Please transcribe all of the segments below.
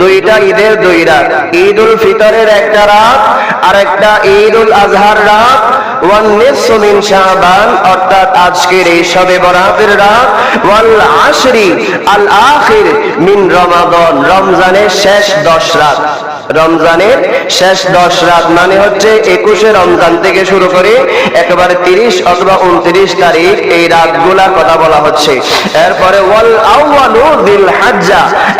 দুইটা ঈদের দুই রাত। ঈদুল ফিতরের একটা রাত আর একটা ঈদ উল আজহার রাত। অর্থাৎ আজকের এই সবে মিন রমজানের শেষ 10 রাত। রমজানের শেষ দশ রাত মানে হচ্ছে একুশে রমজান থেকে শুরু করে একেবারে তিরিশ অথবা উনত্রিশ তারিখ এই রাতগুলার কথা বলা হচ্ছে। এরপরে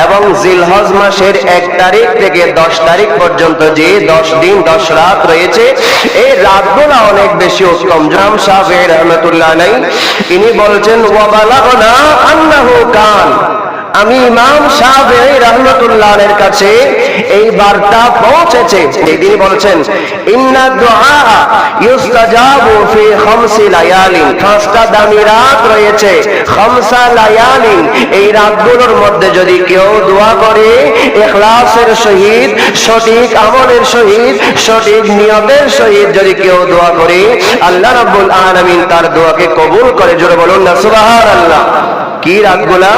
এবং জিলহজ মাসের এক তারিখ থেকে দশ তারিখ পর্যন্ত যে দশ দিন, দশ রাত রয়েছে, এই রাতগুলা অনেক বেশি উত্তম। জাম সাহেব রহমতুল্লাহ নাই তিনি বলছেন আন্নাহু কান। আমি ইমাম সাহেব রহমতুল্লাহের কাছে এই বার্তা পৌঁছেছে। তিনি বলছেন, ইন্না দুআ ইউস্তাজাবু ফি খামসি লায়ালিন। দামি রাত রয়েছে। খামসা লায়ালিন, এই রাতগুলোর মধ্যে যদি কেউ দোয়া করে, ইখলাসের সহিত, সঠিক আমলের সহিত, সঠিক নিয়তের সহিত যদি কেউ দোয়া করে, আল্লাহ রাব্বুল আলামিন তার দোয়াকে কবুল করে। জোরে বলুন না, সুবহানাল্লাহ। কি রাতগুলা?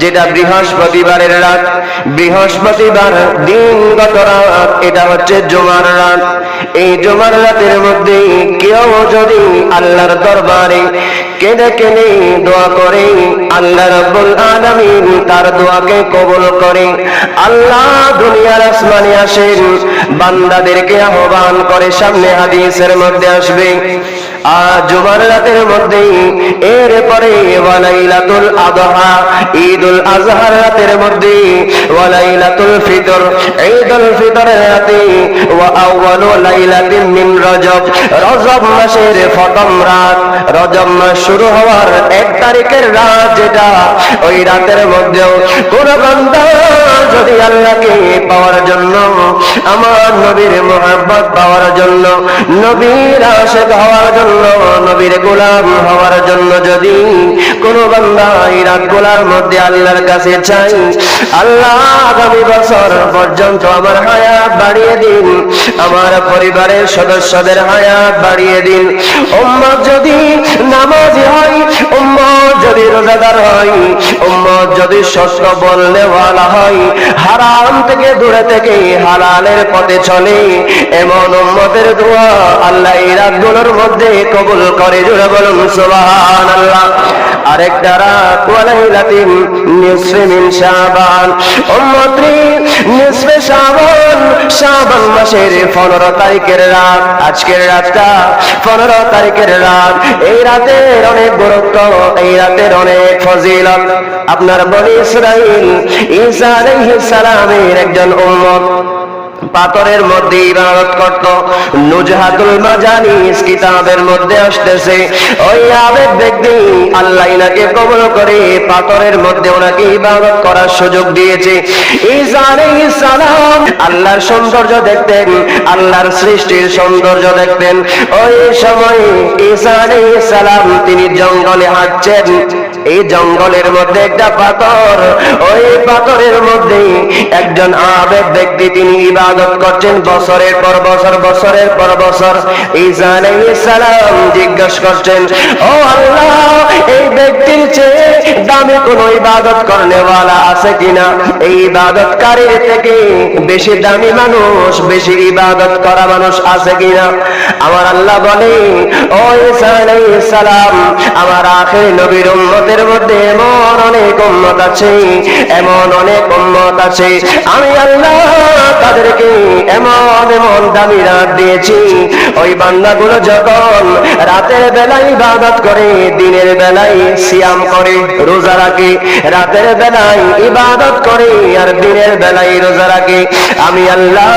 যেটা বৃহস্পতিবারের রাত। বৃহস্পতিবার দিনগত রাত, এটা হচ্ছে জুমার রাত। এই জুমার রাতের মধ্যে কেউ যদি আল্লাহর দরবারে কেঁদে কেঁদে দোয়া করে, আল্লাহ রব্বুল আলামিন তার দোয়াকে কবুল করে। আল্লাহ দুনিয়ার আসমানে আসেন, বান্দাদেরকে আহ্বান করে, সামনে হাদিসের মধ্যে আসবে জুমার রাতের মধ্যে এর পরে ওয়ালাইলাতুল আদহা, ঈদুল আজহার রাতের মধ্যে ওয়ালাইলাতুল ফিতর, ঈদুল ফিতরের রাতে ওয়া আউয়ালু লাইলাতিন মিন রজব রজব মাসের রাত, রজব মাস শুরু হওয়ার এক তারিখের রাত যেটা ওই রাতের মধ্যেও কোন বান্দা যদি আল্লাহকে পাওয়ার জন্য, আমার নবীর মোহাব্বত পাওয়ার জন্য, নবীর আশেক হওয়ার জন্য নবীর গোলাম হওয়ার জন্য যদি কোন বান্দা এই রাতগুলার মধ্যে আল্লাহর কাছে চাই আল্লাহ আগামী বছর পর্যন্ত আমার হায়াত বাড়িয়ে দিন, আমার পরিবারের সদস্যদের হায়াত বাড়িয়ে দিন। উম্মত যদি নামাজি হয়, উম্মত যদি রোজাদার হয়, উম্মত যদি সত্য বললেওয়ালা হয়, হারাম থেকে দূরে থেকে হালালের পথে চলে, এমন উম্মতের দোয়া আল্লাহ এই রাতগুলোর মধ্যে কবুল করে। জুড়ে বলুন সুবহান আল্লাহ আরেকটা রাত ওয়ালাইলাতিন নিসফে মিন শাবান। উম্মতরি নিসফে শাবান শাবান মাসের 15 তারিখের রাত। আজকের রাতটা 15 তারিখের রাত। এই রাতের অনেক গুরুত্ব, এই রাতের অনেক ফজিলত। আপনার বনি ইসরাইল ঈসা আলাইহিস সালামের একজন উম্মত। পাথরের মধ্যে ইবাদত করত। নুজহাতুল মাজানিস কিতাবের মধ্যে আসতেছে, ওই আবেদ ব্যক্তি আল্লাহ ইনাকে কবল করে পাথরের মধ্যে ওনাকে ইবাদত করার সুযোগ দিয়েছে। ঈসা আলাইহিস সালাম আল্লাহর সৌন্দর্য দেখতেন, আল্লাহর সৃষ্টির সৌন্দর্য দেখতেন। ওই সময় ঈসা আলাইহিস সালাম তিনি জঙ্গলে হাঁটছেন। এই জঙ্গলের মধ্যে একটা পাথর। ওই পাথরের মধ্যে একজন আবেদ ব্যক্তি তিনি ইবাদত করছেন বছরের পর বছর, বছরের পর বছর। ঈসা আলাইহিস সালাম জিজ্ঞেস করছেন, ও আল্লাহ, এই ব্যক্তির চেয়ে দামি কোন ইবাদত করনেওয়ালা আছে কিনা? এই ইবাদতকারীর থেকে বেশি দামি মানুষ, বেশি ইবাদত করা মানুষ আছে কিনা? আমার আল্লাহ বলে, ও সালাম, আমার আখের নবীর উম্মতের মধ্যে এমন অনেক উম্মত আছে, এমন অনেক উম্মত আছে। আমি আল্লাহ তাদেরকে এমন এমন দামি রাত দিয়েছি। ওই বান্দাগুলো যখন রাতের বেলায় ইবাদত করে, দিনের বেলায় সিয়াম করে, রোজা রাখে, রাতের বেলায় ইবাদত করে আর দিনের বেলায় রোজা রাখে, আমি আল্লাহ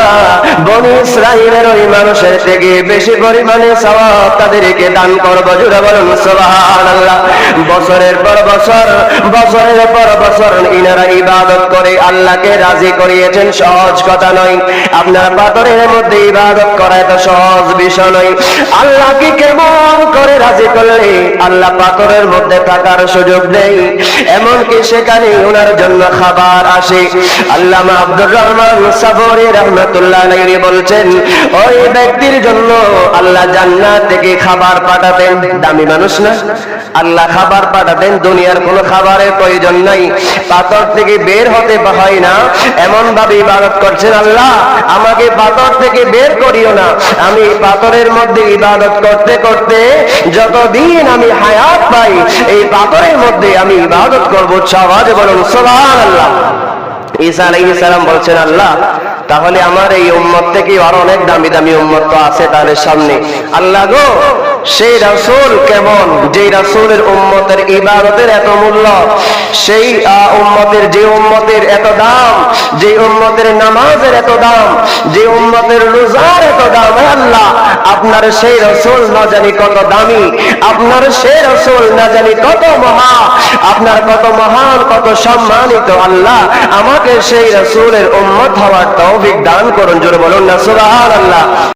বনি ইসরাইলের ওই মানুষের থেকে বেশি পরিমাণে সওয়াব তাদেরকে দান করব। জুড়ে বলুন, সুবহানাল্লাহ। বছরের পর বছর, বছরের পর বছর ইনারা ইবাদত করে আল্লাহকে রাজি করিয়েছেন, সহজ কথা নয়। আপনার পাথরের মধ্যে ইবাদত করা সহজ বিষয় নয়। আল্লাহকে কেমন করে রাজি করলে আল্লাহ পাথরের মধ্যে থাকার সুযোগ দেয়? এমনকি সেখানে ওনার জন্য খাবার আসে। আব্দুর রহমান রহমতুল্লাহ আলাইহি বলছেন, ওই ব্যক্তির জন্য আল্লাহ জান্নাত থেকে খাবার পাঠাতেন। দামি মানুষ না? আল্লাহ খাবার পাঠাতেন দুনিয়ার কোনো খাবারের প্রয়োজন নাই। পাথর থেকে বের হতে হয় না। এমন ভাবে ইবাদত করছেন আল্লাহ, আমাকে পাথর থেকে বের করিও না। আমি পাথরের মধ্যে ইবাদত করতে করতে যতদিন আমি হায়াত পাই, এই পাথরের মধ্যে আমি ইবাদত করব। সবাজ বলুন সোহান আল্লাহ ঈসা আলাইহিস সালাম বলছেন, আল্লাহ, তাহলে আমার এই উম্মত থেকে আরও অনেক দামি দামি উম্মত তো আছে তাদের সামনে। আল্লাহ গো সেই রাসূল কেমন? যে রাসূলের উম্মতের ইবাদতের এত মূল্য সেই উম্মতের যে উম্মতের এত দাম যে উম্মতের নামাজের এত দাম যে উম্মতের রোজার এত দাম আল্লাহ আপনার সেই রাসূল না জানি কত দামি আপনার সেই রাসূল না জানি কত মহা আপনার কত মহান কত সম্মানিত আল্লাহ আমাকে সেই রাসূলের উম্মত হওয়ার তৌফিক দান করুন জোরে বলুন না সুবহানাল্লাহ।